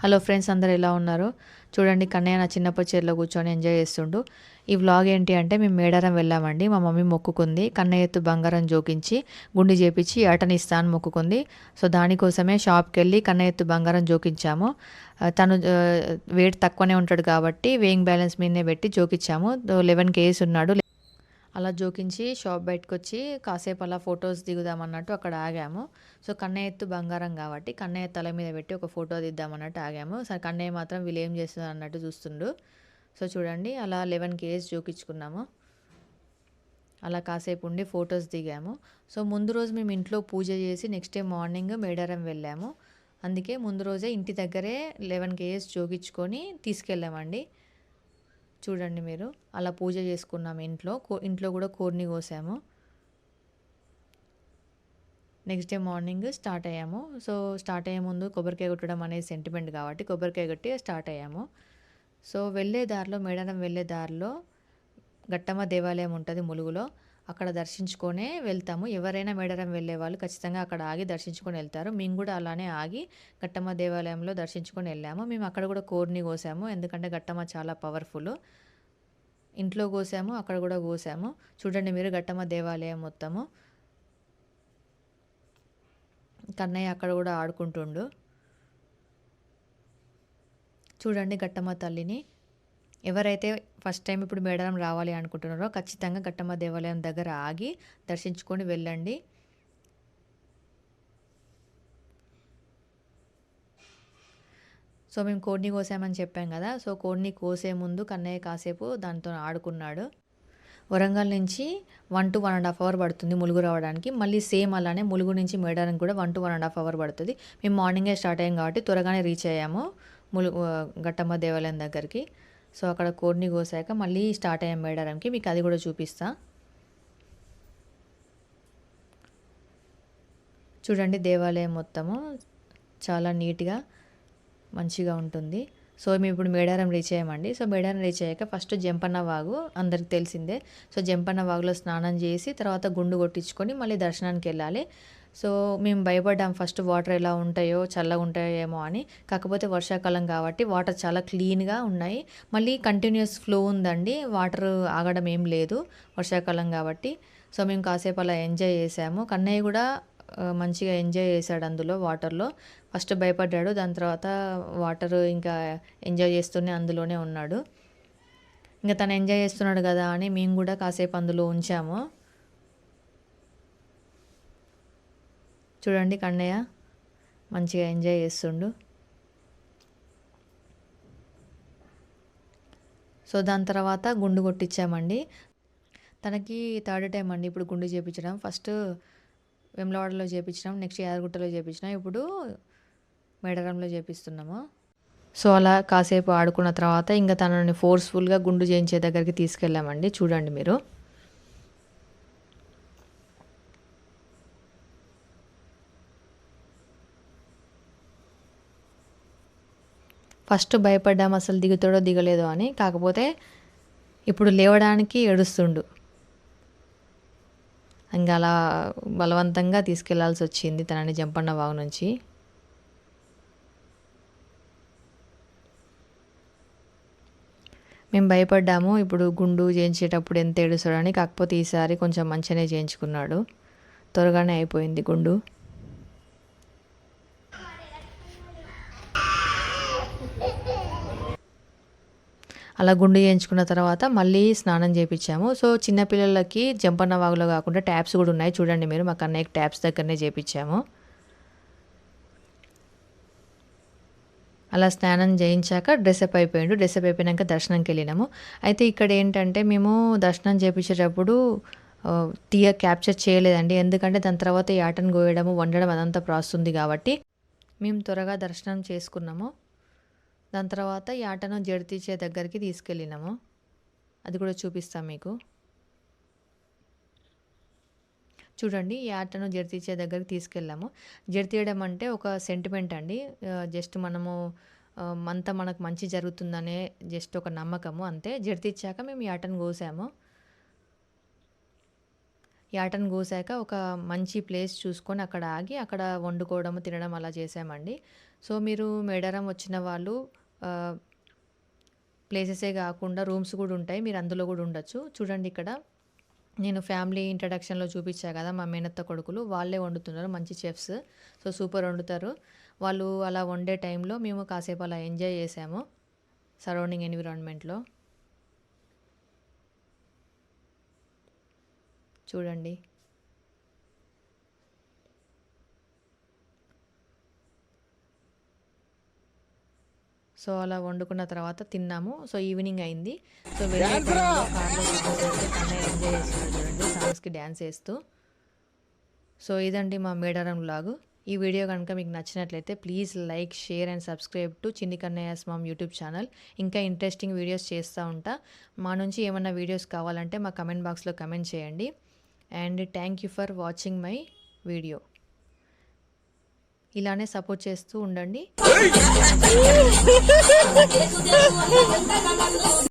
Hello friends అందరు ఎలా ఉన్నారు? చూడండి కన్నయ్య నా చిన్నప్పటి చీరలో కూర్చొని ఎంజాయ్ చేస్తుండు. ఈ వ్లాగ్ ఏంటి అంటే మేము మేడారం వెళ్ళామండి. మా మమ్మీ మొక్కుకుంది. కన్నయ్య ఎత్తు బంగారం జోకించి గుండి చేపించి అటనిస్తా అని మొక్కుకుంది. సో దానికోసమే షాప్కి వెళ్ళి కన్నయ్య ఎత్తు బంగారం జోకించాము. తను వెయిట్ తక్కువనే ఉంటాడు కాబట్టి వేయింగ్ బ్యాలెన్స్ మీదనే పెట్టి జోకించాము లెవెన్ కేజీస్ ఉన్నాడు. అలా జోకించి షాప్ బయటకు వచ్చి కాసేపు అలా ఫొటోస్ దిగుదామన్నట్టు అక్కడ ఆగాము. సో కన్నయ్య ఎత్తు బంగారం కాబట్టి కన్నయ్య తల మీద పెట్టి ఒక ఫోటో దిద్దామన్నట్టు ఆగాము. సరే కన్నయ్య మాత్రం వీళ్ళు ఏం చేస్తున్నారు అన్నట్టు చూస్తుండు. సో చూడండి అలా లెవెన్ కేజీస్ జోకించుకున్నాము. అలా కాసేపు ఉండి ఫొటోస్ దిగాము. సో ముందు రోజు మేము ఇంట్లో పూజ చేసి నెక్స్ట్ డే మార్నింగ్ మేడారం వెళ్ళాము. అందుకే ముందు రోజే ఇంటి దగ్గరే లెవెన్ కేజెస్ జోకించుకొని తీసుకెళ్ళామండి. చూడండి మీరు. అలా పూజ చేసుకున్నాము ఇంట్లో. కో- ఇంట్లో కూడా కోరిని కోసాము. నెక్స్ట్ డే మార్నింగ్ స్టార్ట్ అయ్యాము. సో స్టార్ట్ అయ్యే ముందు కొబ్బరికాయ కొట్టడం అనేది సెంటిమెంట్ కాబట్టి కొబ్బరికాయ కొట్టి స్టార్ట్ అయ్యాము. సో వెళ్ళే దారిలో మేడారం వెళ్ళే దారిలో గట్టమ్మ దేవాలయం ఉంటుంది ములుగులో. అక్కడ దర్శించుకొనే వెళ్తాము. ఎవరైనా మేడారం వెళ్ళే వాళ్ళు ఖచ్చితంగా అక్కడ ఆగి దర్శించుకొని వెళ్తారు. మేము కూడా అలానే ఆగి గట్టమ్మ దేవాలయంలో దర్శించుకొని వెళ్ళాము. మేము అక్కడ కూడా కోరిని కోసాము. ఎందుకంటే గట్టమ్మ చాలా పవర్ఫుల్. ఇంట్లో కోసాము అక్కడ కూడా కోసాము. చూడండి మీరు గట్టమ్మ దేవాలయం మొత్తము. కన్నయ్య అక్కడ కూడా ఆడుకుంటుండు. చూడండి గట్టమ్మ తల్లిని. ఎవరైతే ఫస్ట్ టైం ఇప్పుడు మేడారం రావాలి అనుకుంటున్నారో ఖచ్చితంగా గట్టమ్మ దేవాలయం దగ్గర ఆగి దర్శించుకొని వెళ్ళండి. సో మేము కోడిని కోసామని చెప్పాం కదా సో కోడిని కోసే ముందు కన్నయ్య కాసేపు దాంతో ఆడుకున్నాడు. వరంగల్ నుంచి one to one and half hour పడుతుంది ములుగు రావడానికి. మళ్ళీ సేమ్ అలానే ములుగు నుంచి మేడారం కూడా one to one and half hour పడుతుంది. మేము మార్నింగే స్టార్ట్ అయ్యాం కాబట్టి త్వరగానే రీచ్ అయ్యాము ములుగు ఘట్టమ్మ దేవాలయం దగ్గరికి. సో అక్కడ కోడిని కోసాక మళ్ళీ స్టార్ట్ అయ్యాం మేడారంకి మీకు అది కూడా చూపిస్తా. చూడండి దేవాలయం మొత్తము చాలా నీట్గా మంచిగా ఉంటుంది. సో మేము ఇప్పుడు మేడారం రీచ్ అయ్యామండి. సో మేడారం రీచ్ అయ్యాక ఫస్ట్ జంపన్న వాగు అందరికి తెలిసిందే. సో జంపన్న వాగులో స్నానం చేసి తర్వాత గుండు కొట్టించుకొని మళ్ళీ దర్శనానికి వెళ్ళాలి. సో మేము భయపడ్డాం ఫస్ట్ వాటర్ ఎలా ఉంటాయో చల్లగా ఉంటాయేమో అని. కాకపోతే వర్షాకాలం కాబట్టి వాటర్ చాలా క్లీన్గా ఉన్నాయి. మళ్ళీ కంటిన్యూస్ ఫ్లో ఉందండి. వాటర్ ఆగడం ఏం లేదు వర్షాకాలం కాబట్టి. సో మేము కాసేపు అలా ఎంజాయ్ చేసాము. కన్నయ్య కూడా మంచిగా ఎంజాయ్ చేశాడు అందులో వాటర్లో. ఫస్ట్ భయపడ్డాడు దాని తర్వాత వాటర్ ఇంకా ఎంజాయ్ చేస్తూనే అందులోనే ఉన్నాడు. ఇంకా తను ఎంజాయ్ చేస్తున్నాడు కదా అని మేము కూడా కాసేపు అందులో ఉంచాము. చూడండి కన్నయ్య మంచిగా ఎంజాయ్ చేస్తుండు. సో దాని తర్వాత గుండు కొట్టించామండి. తనకి థర్డ్ టైం అండి ఇప్పుడు గుండు చేపించడం. ఫస్ట్ వెమ్లవాడలో చేపించినాం నెక్స్ట్ యాదగుట్టలో చేపించినాం. ఇప్పుడు మేడరంలో చేపిస్తున్నాము. సో అలా కాసేపు ఆడుకున్న తర్వాత ఇంకా తనని ఫోర్స్ఫుల్గా గుండు చేయించే దగ్గరికి తీసుకెళ్ళామండి. చూడండి మీరు. ఫస్ట్ భయపడ్డాం అసలు దిగుతాడో దిగలేదో అని. కాకపోతే ఇప్పుడు లేవడానికి ఏడుస్తుండు. ఇంకా అలా బలవంతంగా తీసుకెళ్ళాల్సి వచ్చింది తనని జంపన్న వాగు నుంచి. మేము భయపడ్డాము ఇప్పుడు గుండు చేయించేటప్పుడు ఎంత ఏడుస్తాడని కాకపోతే ఈసారి కొంచెం మంచిగానే చేయించుకున్నాడు. త్వరగానే అయిపోయింది గుండు. అలా గుండు చేయించుకున్న తర్వాత మళ్ళీ స్నానం చేయించాము సో చిన్నపిల్లలకి జంపన్న వాగులో కాకుండా ట్యాప్స్ కూడా ఉన్నాయి. చూడండి మీరు మా కన్నయ్యకి ట్యాప్స్ దగ్గరనే చేయించాము అలా స్నానం చేయించాక డ్రెస్అప్ అయిపోయిండు. డ్రెస్అప్ అయిపోయినాక దర్శనంకి వెళ్ళినాము. అయితే ఇక్కడ ఏంటంటే మేము దర్శనం చేయించేటప్పుడు తీయ క్యాప్చర్ చేయలేదండి. ఎందుకంటే దాని తర్వాత ఈ ఆటను కోయడము వండడం అదంతా ప్రాసెస్ ఉంది కాబట్టి మేము త్వరగా దర్శనం చేసుకున్నాము. దాని తర్వాత ఈ ఆటను జడితీసే దగ్గరికి తీసుకెళ్ళినాము. అది కూడా చూపిస్తాం మీకు. చూడండి ఈ ఆటను జడితీసే దగ్గరికి తీసుకెళ్ళాము. జడితీయడం అంటే ఒక సెంటిమెంట్ అండి. జస్ట్ మనము అంతా మనకు మంచి జరుగుతుందనే జస్ట్ ఒక నమ్మకము. అంతే జడితీచ్చాక మేము ఈ ఆటను కోసాము. యాటన్ కూసాక కోసాక ఒక మంచి ప్లేస్ చూసుకొని అక్కడ ఆగి అక్కడ వండుకోవడం తినడం అలా చేసామండి సో మీరు మేడారం వచ్చిన వాళ్ళు ప్లేసెసే కాకుండా రూమ్స్ కూడా ఉంటాయి. మీరు అందులో కూడా ఉండొచ్చు. చూడండి ఇక్కడ. నేను ఫ్యామిలీ ఇంట్రడక్షన్లో చూపించా కదా మా మేనత్త కొడుకులు. వాళ్ళే వండుతున్నారు మంచి చెఫ్స్. సో సూపర్ వండుతారు. వాళ్ళు అలా వండే టైంలో మేము కాసేపు అలా ఎంజాయ్ చేసాము సరౌండింగ్ ఎన్విరాన్మెంట్లో. చూడండి. సో అలా వండుకున్న తర్వాత తిన్నాము. సో ఈవినింగ్ అయింది. సో వెళ్ళే కన్నయ్య ఎంజాయ్ చేస్తున్నాడు చూడండి సాంగ్స్కి డ్యాన్స్ వేస్తూ సో ఇదండి మా మేడారం లాగు ఈ వీడియో కనుక మీకు నచ్చినట్లయితే please like share and subscribe to Chinni Kannayya's mom YouTube channel. ఇంకా ఇంట్రెస్టింగ్ వీడియోస్ చేస్తూ ఉంటా. మా నుంచి ఏమన్నా వీడియోస్ కావాలంటే మా కమెంట్ బాక్స్లో కమెంట్ చేయండి. And thank you for watching my video. ఇలానే సపోర్ట్ చేస్తూ ఉండండి.